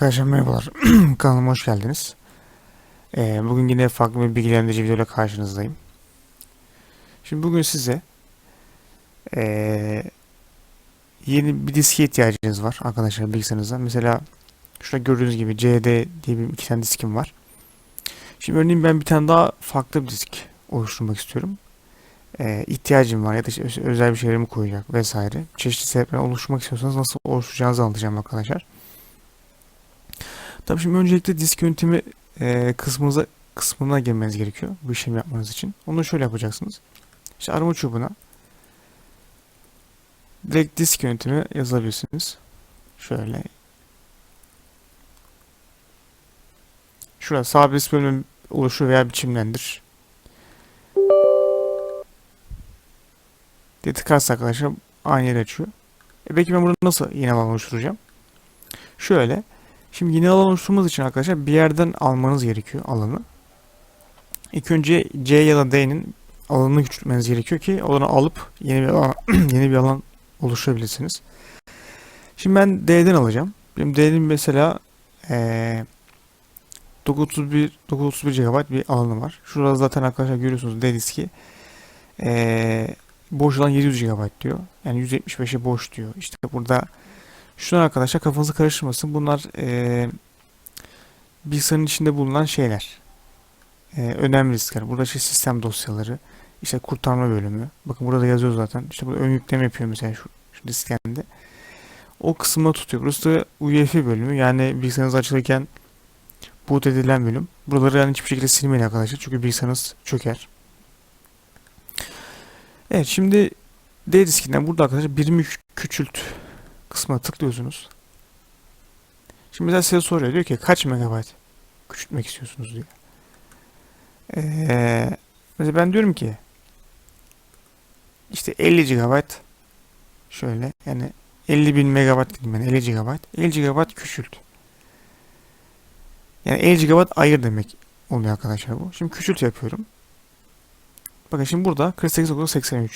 Arkadaşlar merhabalar. Kanalıma hoş geldiniz. Ee, bugün yine farklı bir bilgilendirici videoyla karşınızdayım. Şimdi bugün size ee, yeni bir diske ihtiyacınız var arkadaşlar bilgisayarınızda. Mesela şurada gördüğünüz gibi CD diye bir iki tane diskim var. Şimdi örneğin ben bir tane daha farklı bir disk oluşturmak istiyorum. Ee, ihtiyacım var ya da işte öz- özel bir şeylerimi koyacak vesaire. Çeşitli sebeplerle oluşturmak istiyorsanız nasıl oluşturacağınızı anlatacağım arkadaşlar. Tabii şimdi öncelikle disk yöntemi e, kısmınıza kısmına girmeniz gerekiyor bu işlemi yapmanız için. Onu şöyle yapacaksınız. İşte arama çubuğuna direkt disk yöntemi yazabilirsiniz. Şöyle. Şurada sabit disk bölümü oluşur veya biçimlendir. diye tıkarsa arkadaşlar aynı yeri açıyor. E peki ben bunu nasıl yine alan oluşturacağım? Şöyle. Şimdi yeni alan oluşturmanız için arkadaşlar bir yerden almanız gerekiyor alanı. İlk önce C ya da D'nin alanını küçültmeniz gerekiyor ki alanı alıp yeni bir alan, yeni bir alan oluşturabilirsiniz. Şimdi ben D'den alacağım. Benim D'nin mesela eee 931 931 GB bir alanı var. Şurada zaten arkadaşlar görüyorsunuz D diski. Eee boş alan 700 GB diyor. Yani 175'e boş diyor. İşte burada Şunlar arkadaşlar kafanızı karıştırmasın. Bunlar eee bilgisayarın içinde bulunan şeyler. Eee, önemli riskler. Burada işte sistem dosyaları, işte kurtarma bölümü. Bakın burada yazıyor zaten. İşte burada ön yükleme yapıyor mesela şu, şu diskende. O kısmı tutuyor. Burası da UEFI bölümü. Yani bilgisayarınız açılırken boot edilen bölüm. Buraları yani hiçbir şekilde silmeyin arkadaşlar. Çünkü bilgisayarınız çöker. Evet şimdi D diskinden burada arkadaşlar birimi kü- küçült kısmına tıklıyorsunuz. Şimdi mesela size soruyor diyor ki kaç megabayt küçültmek istiyorsunuz diyor. Ee, mesela ben diyorum ki işte 50 GB şöyle yani 50 bin megabayt diyeyim ben 50 GB 50 GB küçült. Yani 50 GB ayır demek oluyor arkadaşlar bu. Şimdi küçült yapıyorum. Bakın şimdi burada 48.83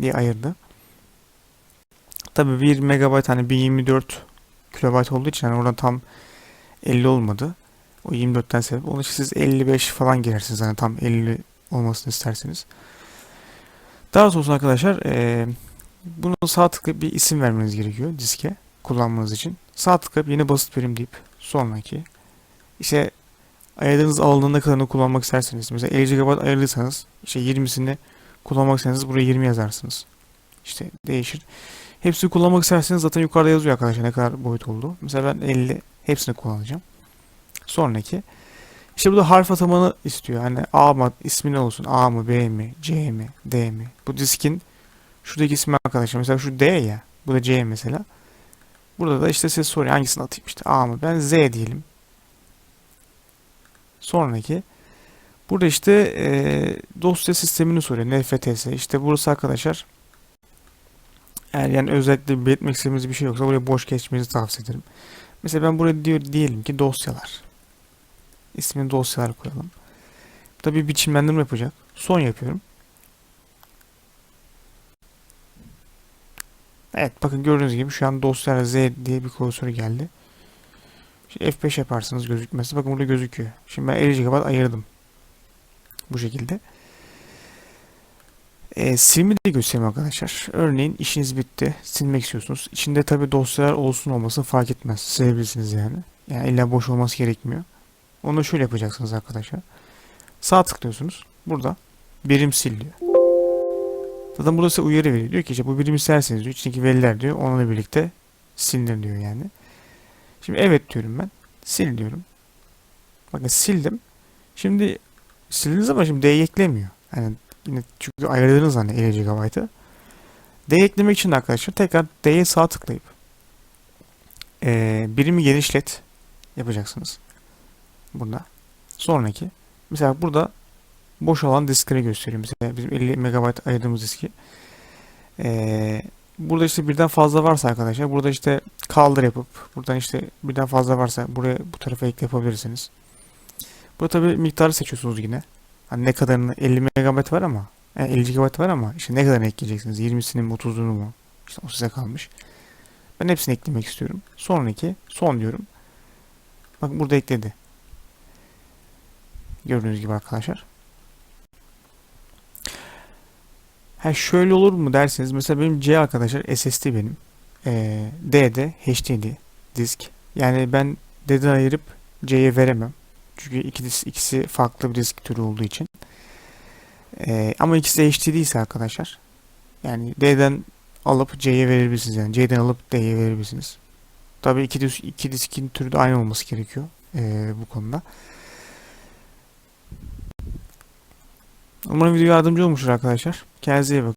diye ayırdı. Tabii 1 megabayt hani 1024 kilobayt olduğu için hani oradan tam 50 olmadı. O 24'ten sebep. Onun için siz 55 falan girersiniz hani tam 50 olmasını isterseniz. Daha sonra arkadaşlar eee bunu sağ tıklayıp bir isim vermeniz gerekiyor diske kullanmanız için. Sağ tıklayıp yeni basit birim deyip sonraki işte ayırdığınız alanın ne kadarını kullanmak isterseniz mesela 50 GB ayırdıysanız işte 20'sini kullanmak isterseniz buraya 20 yazarsınız. İşte değişir. Hepsini kullanmak isterseniz zaten yukarıda yazıyor arkadaşlar ne kadar boyut oldu. Mesela ben 50 hepsini kullanacağım. Sonraki. İşte burada harf atamanı istiyor. Hani A mı ismi ne olsun? A mı B mi C mi D mi? Bu diskin şuradaki ismi arkadaşlar. Mesela şu D ya. Bu da C mesela. Burada da işte size soruyor hangisini atayım işte A mı? Ben Z diyelim. Sonraki. Burada işte eee, dosya sistemini soruyor. NFTS. İşte burası arkadaşlar eğer yani özellikle belirtmek istediğimiz bir şey yoksa buraya boş geçmenizi tavsiye ederim. Mesela ben buraya diyor diyelim ki dosyalar. İsmini dosyalar koyalım. Tabii biçimlendirme yapacak. Son yapıyorum. Evet bakın gördüğünüz gibi şu an dosyalar Z diye bir klasör geldi. Şimdi F5 yaparsınız gözükmesi. Bakın burada gözüküyor. Şimdi ben 50 GB ayırdım. Bu şekilde. E, silimi de göstereyim arkadaşlar. Örneğin işiniz bitti. Silmek istiyorsunuz. İçinde tabi dosyalar olsun olmasın fark etmez. Silebilirsiniz yani. Yani illa boş olması gerekmiyor. Onu da şöyle yapacaksınız arkadaşlar. Sağ tıklıyorsunuz. Burada birim sil diyor. Zaten burada size uyarı veriyor. Diyor ki işte bu birimi silerseniz diyor. İçindeki veriler diyor. Onunla birlikte silinir diyor yani. Şimdi evet diyorum ben. Sil diyorum. Bakın sildim. Şimdi sildiniz ama şimdi D'yi eklemiyor. Yani yine çünkü ayırdığınız hani 50 GB'ı. D eklemek için arkadaşlar tekrar D'ye sağ tıklayıp eee, birimi genişlet yapacaksınız. Burada. Sonraki. Mesela burada boş olan diskleri gösteriyor. Mesela bizim 50 MB ayırdığımız diski. Eee, burada işte birden fazla varsa arkadaşlar burada işte kaldır yapıp buradan işte birden fazla varsa buraya bu tarafa ek yapabilirsiniz. Burada tabi miktarı seçiyorsunuz yine. Hani ne kadarını 50 MB var ama yani 50 GB var ama işte ne kadarını ekleyeceksiniz? 20'sini mi 30'unu mu? İşte o size kalmış. Ben hepsini eklemek istiyorum. Sonraki son diyorum. Bak burada ekledi. Gördüğünüz gibi arkadaşlar. Ha şöyle olur mu derseniz mesela benim C arkadaşlar SSD benim. Ee, D de HDD disk. Yani ben D'den ayırıp C'ye veremem. Çünkü ikisi, ikisi farklı bir disk türü olduğu için. Ee, ama ikisi de HDD ise arkadaşlar yani D'den alıp C'ye verebilirsiniz yani C'den alıp D'ye verebilirsiniz. Tabii iki, iki diskin türü de aynı olması gerekiyor ee, bu konuda. Umarım video yardımcı olmuştur arkadaşlar. Kendinize iyi bakın.